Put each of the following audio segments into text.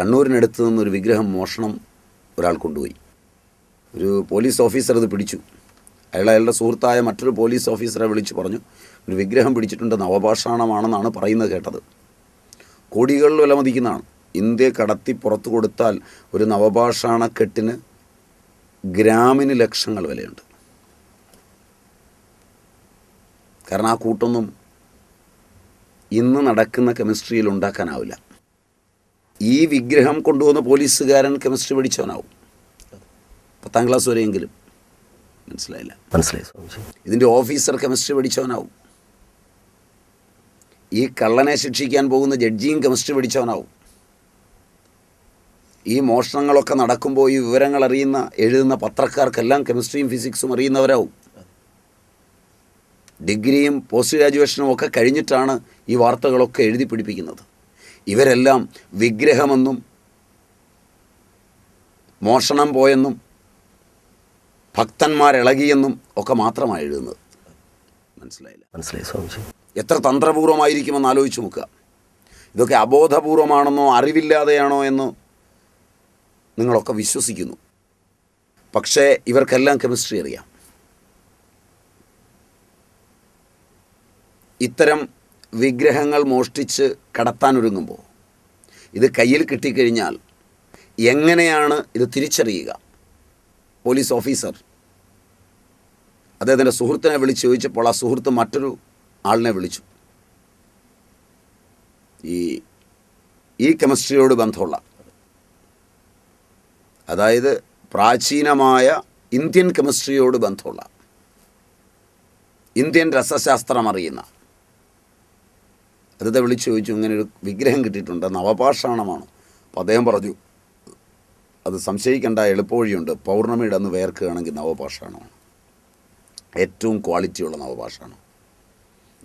കണ്ണൂരിനടുത്ത് നിന്നൊരു വിഗ്രഹം മോഷണം ഒരാൾ കൊണ്ടുപോയി. ഒരു പോലീസ് ഓഫീസർ അത് പിടിച്ചു. അയാൾ അയാളുടെ സുഹൃത്തായ മറ്റൊരു പോലീസ് ഓഫീസറെ വിളിച്ച് പറഞ്ഞു ഒരു വിഗ്രഹം പിടിച്ചിട്ടുണ്ട് നവപാഷാണമാണെന്നാണ് പറയുന്നത് കേട്ടത്. കോടികളിൽ വില മതിക്കുന്നതാണ്. ഇന്ത്യ കടത്തി പുറത്തു കൊടുത്താൽ ഒരു നവപാഷാണക്കെട്ടിന് ഗ്രാമിന് ലക്ഷങ്ങൾ വിലയുണ്ട്. കാരണം ആ കൂട്ടൊന്നും ഇന്ന് നടക്കുന്ന കെമിസ്ട്രിയിൽ ഉണ്ടാക്കാനാവില്ല. ഈ വിഗ്രഹം കൊണ്ടുവന്ന പോലീസുകാരൻ കെമിസ്ട്രി പഠിച്ചവനാവും. പത്താം ക്ലാസ് വരെയെങ്കിലും. മനസ്സിലായില്ല? മനസ്സിലായി ഇതിന്റെ ഓഫീസർ കെമിസ്ട്രി പഠിച്ചവനാവും. ഈ കള്ളനെ ശിക്ഷിക്കാൻ പോകുന്ന ജഡ്ജിയും കെമിസ്ട്രി പഠിച്ചവനാവും. ഈ മോഷണങ്ങളൊക്കെ നടക്കുമ്പോൾ ഈ വിവരങ്ങൾ അറിയുന്ന എഴുതുന്ന പത്രക്കാർക്കെല്ലാം കെമിസ്ട്രിയും ഫിസിക്സും അറിയുന്നവരാവും. ഡിഗ്രിയും പോസ്റ്റ് ഗ്രാജുവേഷനും ഒക്കെ കഴിഞ്ഞിട്ടാണ് ഈ വാർത്തകളൊക്കെ എഴുതി പിടിപ്പിക്കുന്നത്. ഇവരെല്ലാം വിഗ്രഹമെന്നും മോഷണം പോയെന്നും ഭക്തന്മാരിളകിയെന്നും ഒക്കെ മാത്രമാണ് എഴുതുന്നത്. മനസ്സിലായില്ല? മനസ്സിലായി സ്വാമിജി. എത്ര തന്ത്രപൂർവമായിരിക്കുമെന്ന് ആലോചിച്ച് നോക്കുക. ഇതൊക്കെ അബോധപൂർവമാണെന്നോ അറിവില്ലാതെയാണോ എന്ന് നിങ്ങളൊക്കെ വിശ്വസിക്കുന്നു. പക്ഷേ ഇവർക്കെല്ലാം കെമിസ്ട്രി അറിയാം. ഇത്തരം വിഗ്രഹങ്ങൾ മോഷ്ടിച്ച് കടത്താനൊരുങ്ങുമ്പോൾ ഇത് കയ്യിൽ കിട്ടിക്കഴിഞ്ഞാൽ എങ്ങനെയാണ് ഇത് തിരിച്ചറിയുക? Police officer. അദ്ദേഹത്തിന്റെ സുഹൃത്തിനെ വിളിച്ച് ചോദിച്ചപ്പോൾ ആ സുഹൃത്ത് മറ്റൊരു ആളിനെ വിളിച്ചു. ഈ ഈ കെമിസ്ട്രിയോട് ബന്ധമുള്ള. അതായത് പ്രാചീനമായ ഇന്ത്യൻ കെമിസ്ട്രിയോട് ബന്ധമുള്ള. ഇന്ത്യൻ രസശാസ്ത്രം അറിയുന്ന. അദ്ദേഹത്തെ വിളിച്ചു ചോദിച്ചു ഇങ്ങനെ ഒരു വിഗ്രഹം കിട്ടിയിട്ടുണ്ട് നവപാഷാണമാണ്. അപ്പോൾ അദ്ദേഹം പറഞ്ഞു അത് സംശയിക്കേണ്ട എളുപ്പവഴിയുണ്ട്. പൗർണമിയുടെ അന്ന് വേർക്കുകയാണെങ്കിൽ നവപാഷാണമാണ്. ഏറ്റവും ക്വാളിറ്റിയുള്ള നവപാഷാണ്.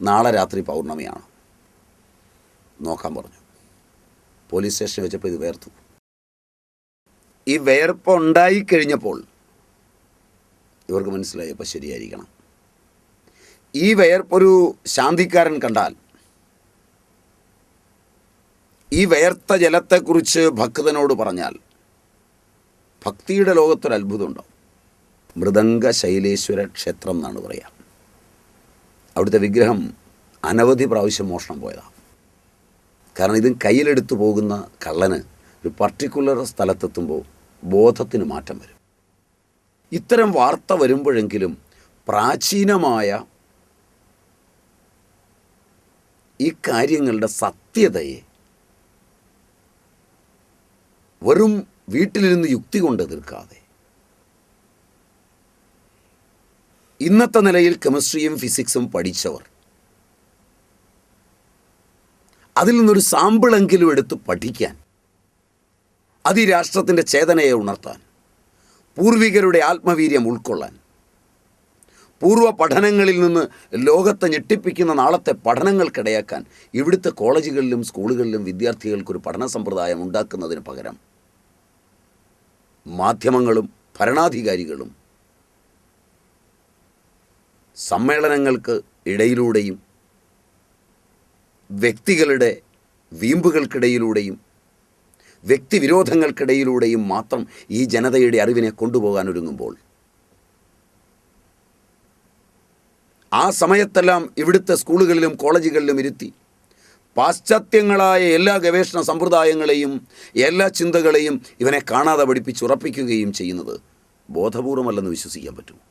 നാളെ രാത്രി പൗർണമിയാണ്. നോക്കാൻ പറഞ്ഞു. പോലീസ് സ്റ്റേഷനിൽ വെച്ചപ്പോൾ ഇത് വേർത്തു. ഈ വേർപ്പ് ഉണ്ടായിക്കഴിഞ്ഞപ്പോൾ ഇവർക്ക് മനസ്സിലായി അപ്പോൾ ശരിയായിരിക്കണം. ഈ വേർപ്പൊരു ശാന്തിക്കാരൻ കണ്ടാൽ ഈ വേർത്ത ജലത്തെക്കുറിച്ച് ഭക്തനോട് പറഞ്ഞാൽ ഭക്തിയുടെ ലോകത്തൊരു അത്ഭുതമുണ്ടാവും മൃദംഗ ശൈലേശ്വര ക്ഷേത്രം എന്നാണ് പറയുക അവിടുത്തെ വിഗ്രഹം അനവധി പ്രാവശ്യം മോഷണം പോയതാണ് കാരണം ഇതും കയ്യിലെടുത്ത് പോകുന്ന കള്ളന് ഒരു പർട്ടിക്കുലർ സ്ഥലത്തെത്തുമ്പോൾ ബോധത്തിന് മാറ്റം വരും. ഇത്തരം വാർത്ത വരുമ്പോഴെങ്കിലും പ്രാചീനമായ ഈ കാര്യങ്ങളുടെ സത്യതയെ വെറും വീട്ടിലിരുന്ന് യുക്തി കൊണ്ട് എതിർക്കാതെ. ഇന്നത്തെ നിലയിൽ കെമിസ്ട്രിയും ഫിസിക്സും പഠിച്ചവർ അതിൽ നിന്നൊരു സാമ്പിളെങ്കിലും എടുത്ത് പഠിക്കാൻ അത് ഈ രാഷ്ട്രത്തിന്റെ ചേതനയെ ഉണർത്താൻ പൂർവികരുടെ ആത്മവീര്യം ഉൾക്കൊള്ളാൻ പൂർവ പഠനങ്ങളിൽ നിന്ന് ലോകത്തെ ഞെട്ടിപ്പിക്കുന്ന നാളത്തെ പഠനങ്ങൾക്കിടയാക്കാൻ ഇവിടുത്തെ കോളേജുകളിലും സ്കൂളുകളിലും വിദ്യാർത്ഥികൾക്കൊരു പഠന സമ്പ്രദായം ഉണ്ടാക്കുന്നതിന് പകരം മാധ്യമങ്ങളും ഭരണാധികാരികളും സമ്മേളനങ്ങൾക്ക് ഇടയിലൂടെയും വ്യക്തികളുടെ വീമ്പുകൾക്കിടയിലൂടെയും വ്യക്തിവിരോധങ്ങൾക്കിടയിലൂടെയും മാത്രം ഈ ജനതയുടെ അറിവിനെ കൊണ്ടുപോകാൻ ഒരുങ്ങുമ്പോൾ ആ സമയത്തെല്ലാം ഇവിടുത്തെ സ്കൂളുകളിലും കോളേജുകളിലും ഇരുത്തി പാശ്ചാത്യങ്ങളായ എല്ലാ ഗവേഷണ സമ്പ്രദായങ്ങളെയും എല്ലാ ചിന്തകളെയും ഇവനെ കാണാതെ പഠിപ്പിച്ചുറപ്പിക്കുകയും ചെയ്യുന്നത് ബോധപൂർവമല്ലെന്ന് വിശ്വസിക്കാൻ പറ്റുമോ?